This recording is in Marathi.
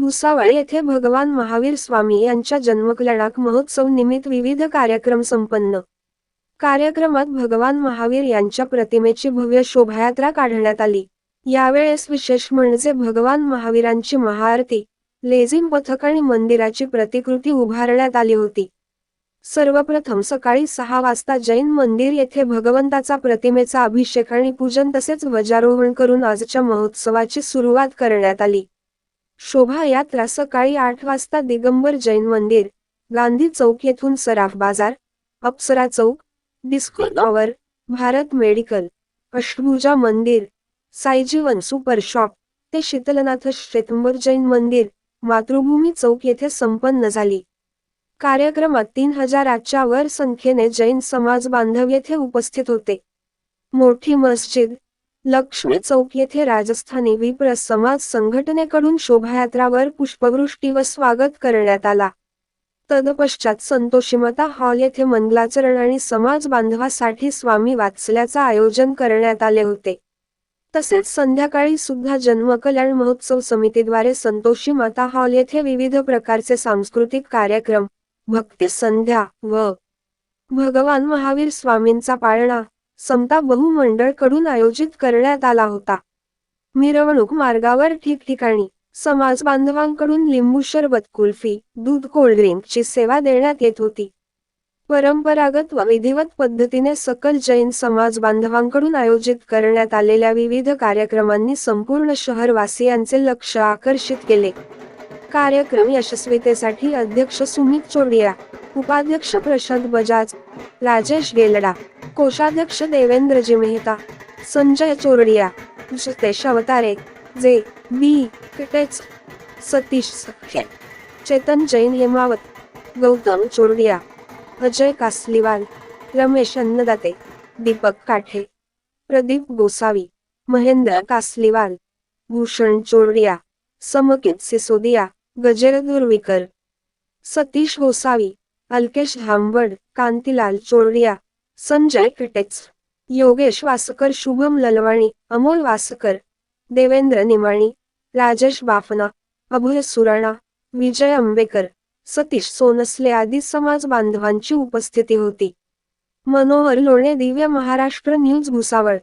भुसावळ येथे भगवान महावीर स्वामी यांच्या जन्मकल्याणाक महोत्सव निमित्त विविध कार्यक्रम संपन्न. कार्यक्रमात भगवान महावीर यांच्या प्रतिमेची भव्य शोभायात्रा काढण्यात आली. यावेळेस विशेष म्हणजे भगवान महावीरांची महाआरती लेझिम पथक आणि मंदिराची प्रतिकृती उभारण्यात आली होती. सर्वप्रथम सकाळी सहा वाजता जैन मंदिर येथे भगवंताचा प्रतिमेचा अभिषेक आणि पूजन तसेच वजारोहण करून आजच्या महोत्सवाची सुरुवात करण्यात आली. शोभायात्रा सकाळी आठ वाजता दिगंबर जैन मंदिर गांधी चौक येथून सराफ बाजार अप्सरा चौक disco tower Bharat medical Ashtabhuja मंदिर साईजीवन सुपर शॉप ते शीतलनाथ श्वेतंबर जैन मंदिर मातृभूमी चौक येथे संपन्न झाली. कार्यक्रमात तीन हजाराच्या वर संख्येने जैन समाज बांधव येथे उपस्थित होते. मोठी मस्जिद लक्ष्मी चौक येथे राजस्थानी विप्र समाज संघटनेकडून शोभायात्रावर पुष्पवृष्टी व स्वागत करण्यात आला. तदपश्चात संतोषीमता हॉल येथे मंगलाचरण आणि समाज बांधवासाठी स्वामी वाचल्याचं आयोजन करण्यात आले होते. तसेच संध्याकाळी सुद्धा जन्मकल्याण महोत्सव समितीद्वारे संतोषी माता हॉल येथे विविध प्रकारचे सांस्कृतिक कार्यक्रम भक्ती संध्या व भगवान महावीर स्वामींचा पाळणा समता बहुमंडळकडून आयोजित करण्यात आला होता. मिरवणूक मार्गावर ठिकठिकाणी समाज बांधवांकडून लिंबू सरबत कुल्फी दूध कोल्ड्रिंकची सेवा देण्यात येत होती. परंपरागत व विधिवत पद्धतीने सकल जैन समाज बांधवांकडून आयोजित करण्यात आलेल्या विविध कार्यक्रमांनी संपूर्ण शहरवासियांचे लक्ष आकर्षित केले. कार्यक्रम यशस्वीतेसाठी अध्यक्ष सुमित चोडिया उपाध्यक्ष प्रशांत बजाज राजेश गेलडा कोषाध्यक्ष देवेंद्रजी मेहता संजय चोरडिया जितेश अवतारे जे बी किटेच सतीश सखे चेतन जैन हेमावत गौतम चोरडिया अजय कासलीवाल रमेश अन्नदाते दीपक काठे प्रदीप गोसावी महेंद्र कासलीवाल भूषण चोरडिया समकित सिसोदिया गजेर दुर्विकर सतीश गोसावी अल्केश हांबड कांतीलाल चोरडिया संजय कटेच योगेश वासकर शुभम ललवाणी अमोल वासकर देवेंद्र निमाणी राजेश बाफना अभय सुराणा विजय आंबेकर सतीश सोनसले आदी समाज बांधवांची उपस्थिती होती. मनोहर लोणे दिव्य महाराष्ट्र न्यूज भुसावळ.